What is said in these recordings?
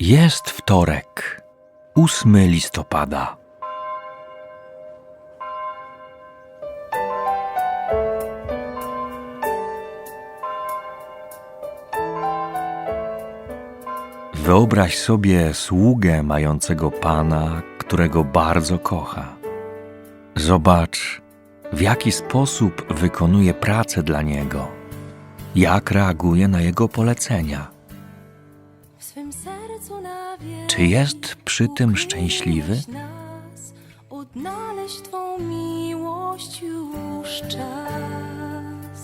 Jest wtorek, 8 listopada. Wyobraź sobie sługę mającego pana, którego bardzo kocha. Zobacz, w jaki sposób wykonuje pracę dla niego, jak reaguje na jego polecenia. Czy jest przy tym szczęśliwy? odnaleźć Twą miłość już czas.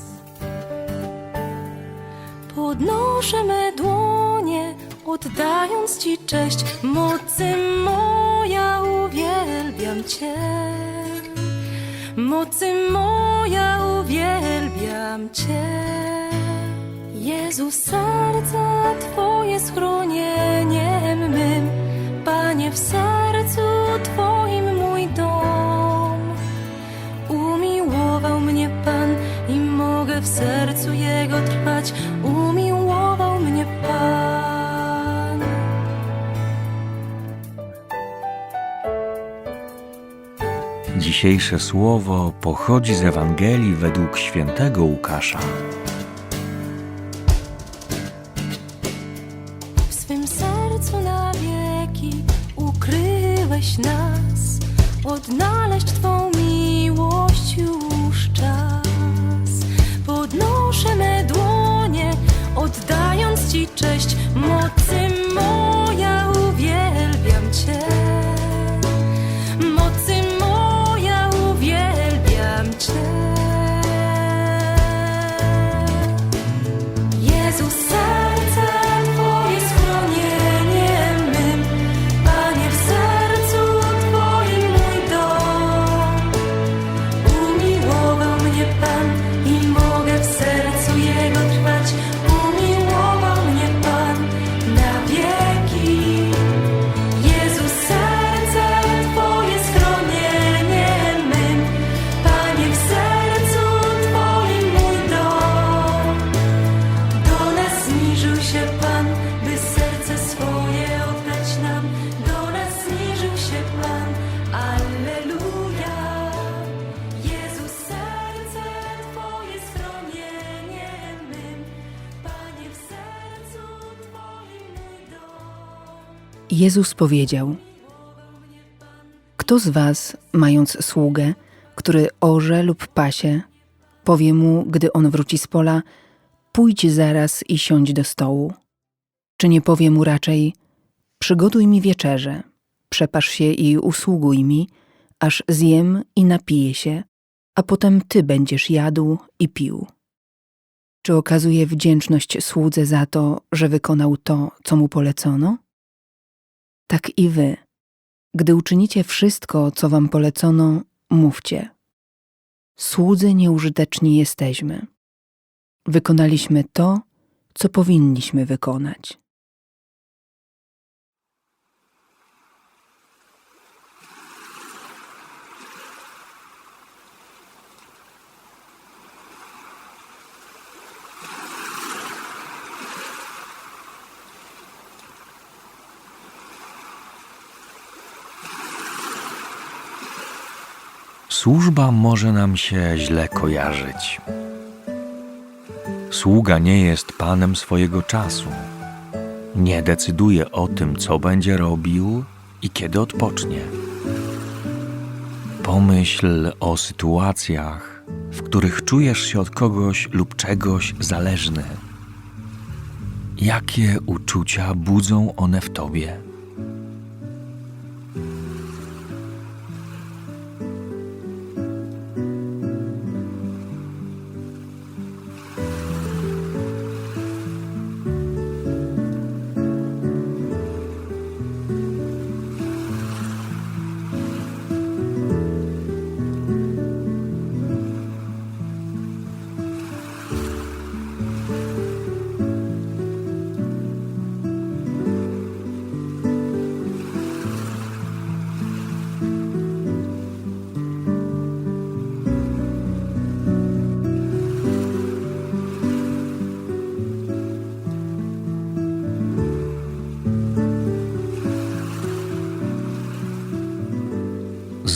Podnoszę me dłonie, oddając Ci cześć. Mocy moja, uwielbiam Cię. Mocy moja, uwielbiam Cię. Jezu, serce Twoje schronieniem w sercu Jego trwać. Umiłował mnie Pan. Dzisiejsze słowo pochodzi z Ewangelii według świętego Łukasza. Ci cześć, mocy moja, Jezus powiedział: Kto z was, mając sługę, który orze lub pasie, powie mu, gdy on wróci z pola: Pójdź zaraz i siądź do stołu? Czy nie powie mu raczej: Przygotuj mi wieczerze, przepasz się i usługuj mi, aż zjem i napiję się, a potem ty będziesz jadł i pił? Czy okazuje wdzięczność słudze za to, że wykonał to, co mu polecono? Tak i wy, gdy uczynicie wszystko, co wam polecono, mówcie. Słudzy nieużyteczni jesteśmy. Wykonaliśmy to, co powinniśmy wykonać. Służba może nam się źle kojarzyć. Sługa nie jest panem swojego czasu. Nie decyduje o tym, co będzie robił i kiedy odpocznie. Pomyśl o sytuacjach, w których czujesz się od kogoś lub czegoś zależny. Jakie uczucia budzą one w tobie?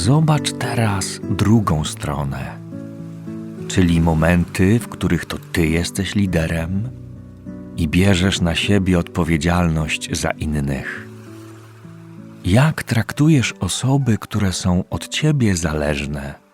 Zobacz teraz drugą stronę, czyli momenty, w których to ty jesteś liderem i bierzesz na siebie odpowiedzialność za innych. Jak traktujesz osoby, które są od ciebie zależne?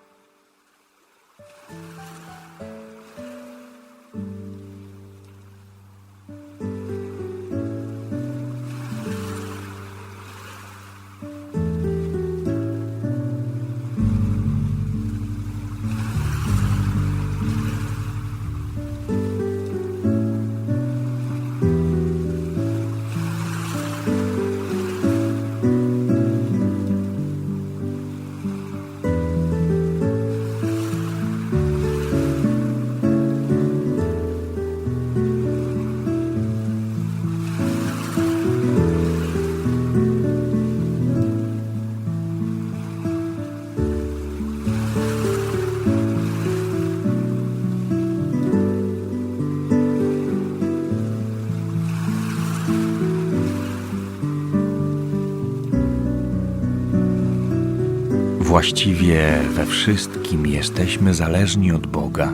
Właściwie we wszystkim jesteśmy zależni od Boga.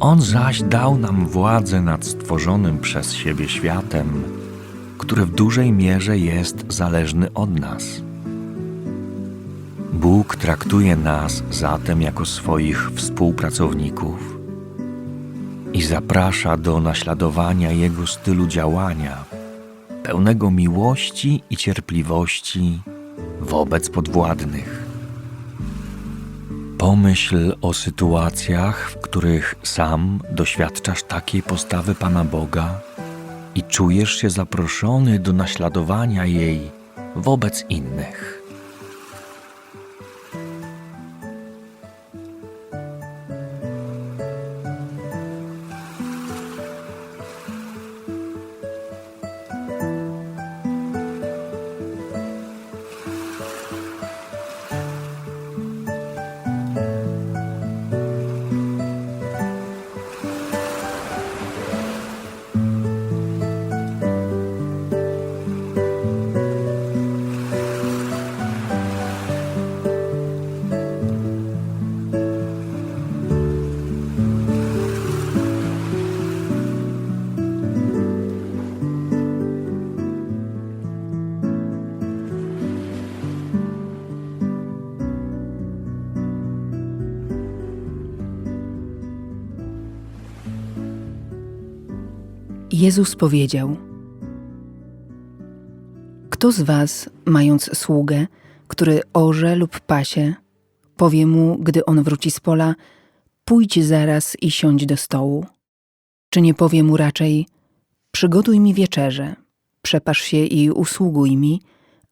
On zaś dał nam władzę nad stworzonym przez siebie światem, który w dużej mierze jest zależny od nas. Bóg traktuje nas zatem jako swoich współpracowników i zaprasza do naśladowania Jego stylu działania, pełnego miłości i cierpliwości wobec podwładnych. Pomyśl o sytuacjach, w których sam doświadczasz takiej postawy Pana Boga i czujesz się zaproszony do naśladowania jej wobec innych. Jezus powiedział: Kto z was, mając sługę, który orze lub pasie, powie mu, gdy on wróci z pola: Pójdź zaraz i siądź do stołu? Czy nie powie mu raczej: Przygotuj mi wieczerze, przepasz się i usługuj mi,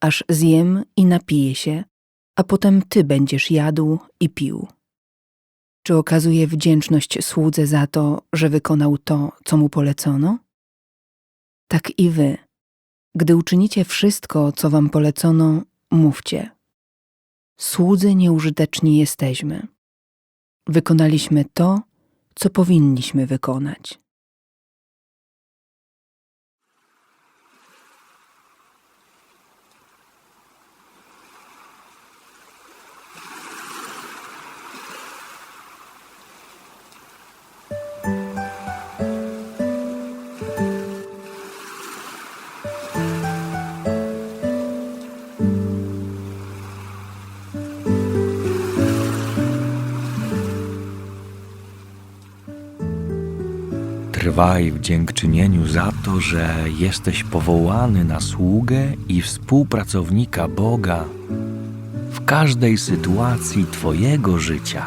aż zjem i napiję się, a potem ty będziesz jadł i pił? Czy okazuje wdzięczność słudze za to, że wykonał to, co mu polecono? Tak i wy, gdy uczynicie wszystko, co wam polecono, mówcie. Słudzy nieużyteczni jesteśmy. Wykonaliśmy to, co powinniśmy wykonać. Trwaj w dziękczynieniu za to, że jesteś powołany na sługę i współpracownika Boga w każdej sytuacji Twojego życia.